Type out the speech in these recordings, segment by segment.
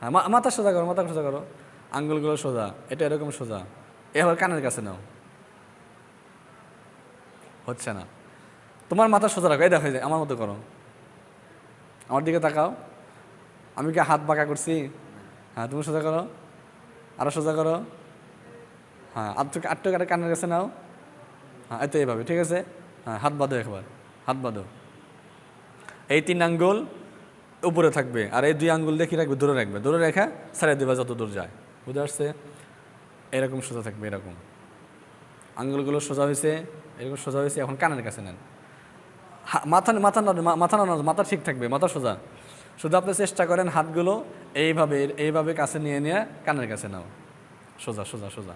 হ্যাঁ মাথা সোজা করো মাথা সোজা করো। আঙ্গুলগুলো সোজা এটা এরকম সোজা। এবার কানের কাছে নাও। হচ্ছে না। তোমার মাথা সোজা রাখো এই দেখো এই যে, আমার মতো করো। আমার দিকে তাকাও। আমি কি হাত বাঁকা করছি? হ্যাঁ তুমি সোজা করো। আরও সোজা করো। হ্যাঁ আটটু আটটু কাটে কানের কাছে নাও। হ্যাঁ এই তো এইভাবে ঠিক আছে? হ্যাঁ হাত বাঁধো একবার হাত বাঁধো। এই তিন আঙ্গুল উপরে থাকবে। আর এই দুই আঙ্গুল দেখি রাখবে দূরে রাখবে। দূরে রেখা সারিয়ে দেবে যত দূর যায়। বুঝতে পারছে? এরকম সোজা থাকবে, এরকম। আঙ্গুলগুলো সোজা হয়েছে, এরকম সোজা হয়েছে। এখন কানের কাছে নেন। মাথা মাথা না মাথা না মাথা ঠিক থাকবে, মাথা সোজা। শুধু আপনি চেষ্টা করেন হাতগুলো এইভাবে এইভাবে কাছে নিয়ে নিয়ে কানের কাছে নাও। সোজা সোজা সোজা।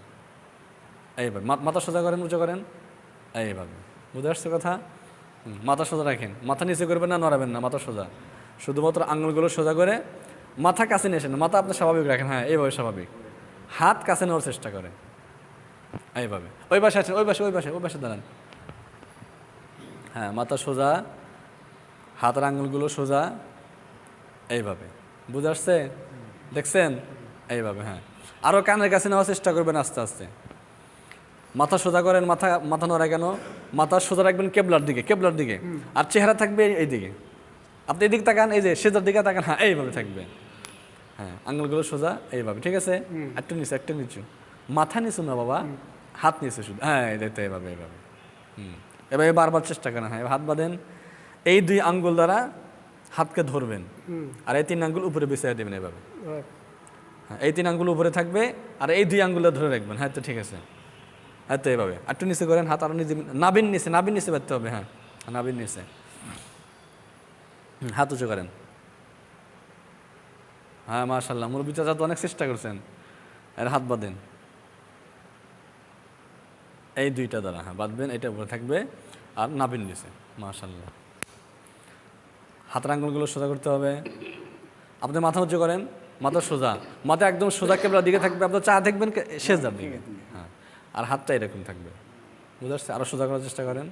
এইভাবে মাথা সোজা করেন, উঁচু করেন। এইভাবে। বুঝতে পারছে কথা? মাথা সোজা রাখেন। মাথা নিচে করবেন না, নড়াবেন না, মাথা সোজা। শুধুমাত্র আঙুলগুলো সোজা করে মাথা কাছে নিয়ে আসেন। মাথা আপনি স্বাভাবিক রাখেন হ্যাঁ এইভাবে স্বাভাবিক। হাত কাছে নেওয়ার চেষ্টা করে এইভাবে। ওই পাশে আছেন, ওই পাশে ওই পাশে ওই পাশে দাঁড়ান। হ্যাঁ মাথা সোজা, হাতের আঙুলগুলো সোজা, এইভাবে। বুঝে আসছে? দেখছেন? এইভাবে হ্যাঁ। আরও কানের কাছে নেওয়ার চেষ্টা করবেন আস্তে আস্তে। মাথা সোজা করেন, মাথা মাথা নড়ায় কেন? মাথা সোজা রাখবেন কেবলার দিকে কেবলার দিকে। আর চেহারা থাকবে এই দিকে। আপনি এদিক তাকান এই যে সেজার দিকে তাকান হ্যাঁ এইভাবে থাকবে। হ্যাঁ আঙুলগুলো সোজা এইভাবে ঠিক আছে? একটু নিচু একটু নিচু। মাথা নিচু না বাবা হাত নিচু শুধু। হ্যাঁ এই দেখতে এইভাবে এইভাবে। হুম। এভাবে বারবার চেষ্টা করেন হ্যাঁ হাত বাঁধেন। এই দুই আঙ্গুল দ্বারা হাতকে ধরবেন। আর এই তিন আঙ্গুল উপরে বিছিয়ে দেবেন এভাবে। হ্যাঁ এই তিন আঙ্গুল উপরে থাকবে আর এই দুই আঙ্গুলে ধরে রাখবেন। হ্যাঁ তো ঠিক আছে। হ্যাঁ তো এইভাবে। একটু নিচে করেন হাত আরও নিচে নাবিন নিচে নাবিন নিচে বাঁধতে হবে হ্যাঁ। নাবিন নিচে। হাত উঁচু করেন। হ্যাঁ মাশাল্লাহ মুরব্বী চাচা তো অনেক চেষ্টা করছেন। এর হাত বাঁধেন। এই দুইটা দ্বারা হ্যাঁ বাঁধবেন এটা উপরে থাকবে আর নাবিন নিচে মাশাল্লাহ হাতের আঙ্গুলগুলো সোজা করতে হবে। আপনি মাথা উঁচু করেন মাথা সোজা। মাথা একদম সোজা কেবলার দিকে থাকবে আপনার চা দেখবেন শেষদার দিকে হ্যাঁ আর হাতটা এরকম থাকবে। বুঝতে পারছি আরও সোজা করার চেষ্টা করেন।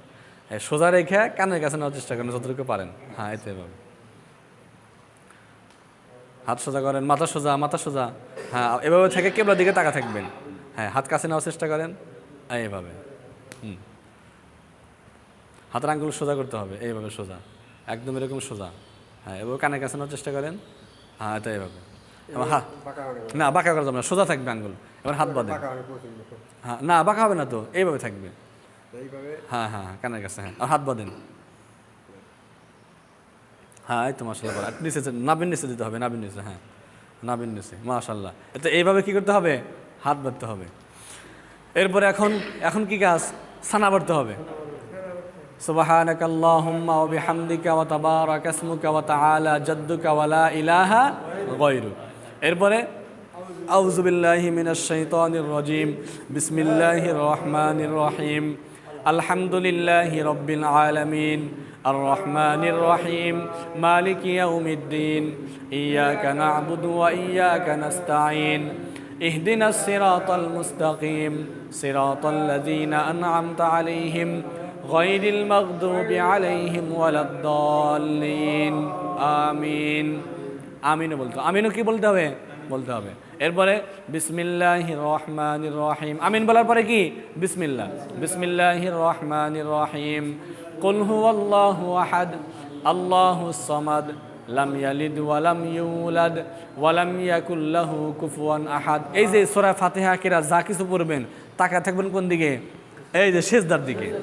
হ্যাঁ সোজা রেখে কানের কাছে নেওয়ার চেষ্টা করেন যতটুকু পারেন। হ্যাঁ এতে এভাবে হাত সোজা করেন মাথা সোজা মাথা সোজা। হ্যাঁ এভাবে থেকে কেবলার দিকে তাকা থাকবেন। হ্যাঁ হাত কাছে নেওয়ার চেষ্টা করেন। হ্যাঁ, এইভাবে। হুম। হাতের আঙ্গুল সোজা করতে হবে এইভাবে সোজা। একদম এরকম সোজা। হ্যাঁ এভাবে কানের কাছে নেওয়ার চেষ্টা করেন। হ্যাঁ এটা এইভাবে। এবার হা না বাঁকা করা যাবে না সোজা থাকবে আঙ্গুল। এবার হাত বাঁধেন। হ্যাঁ না বাঁকা হবে না তো এইভাবে থাকবে। হ্যাঁ হ্যাঁ হ্যাঁ কানের কাছে হ্যাঁ। আর হাত বাঁধেন। হ্যাঁ এই তো মাসাল্লাহ বলা নিচে নাবিন নিচে দিতে হবে নাবিন নিচে হ্যাঁ নাবিন নিচে মাশাল্লাহ এতে এইভাবে কি করতে হবে হাত বাঁধতে হবে এরপরে এখন এখন কি কাজ সানা বাড়তে হবে سبحانك اللهم وبحمدك وتبارك اسمك وتعالى جدك ولا إله غيرك এরপরে أعوذ بالله من الشيطان الرجيم بسم الله الرحمن الرحيم الحمد لله رب العالمين الرحمن الرحيم مالك يوم الدين إياك نعبد وإياك نستعين اهدنا الصراط المستقيم صراط الذين أنعمت عليهم غير المغضوب عليهم ولا الضالين آمين আমিনও বলতে হবে। আমিনও কি বলতে হবে বলতে হবে। এরপরে বিসমিল্লাহ রহমান রহিম আমিন বলার পরে কি? বিসমিল্লাহ। বিসমিল্লাহ রহমান রহিম কুল হুয়াল্লাহু আহাদ। আল্লাহু সামাদ। লাম ইয়ালিদ ওয়ালাম ইউলাদ। ওয়ালাম ইয়াকুল লাহু কুফুয়ান আহাদ। এই যে সূরা ফাতিহা কিরা যা কিছু পড়বেন তাকা থাকবেন কোন দিকে? এই যে শেষদার দিকে।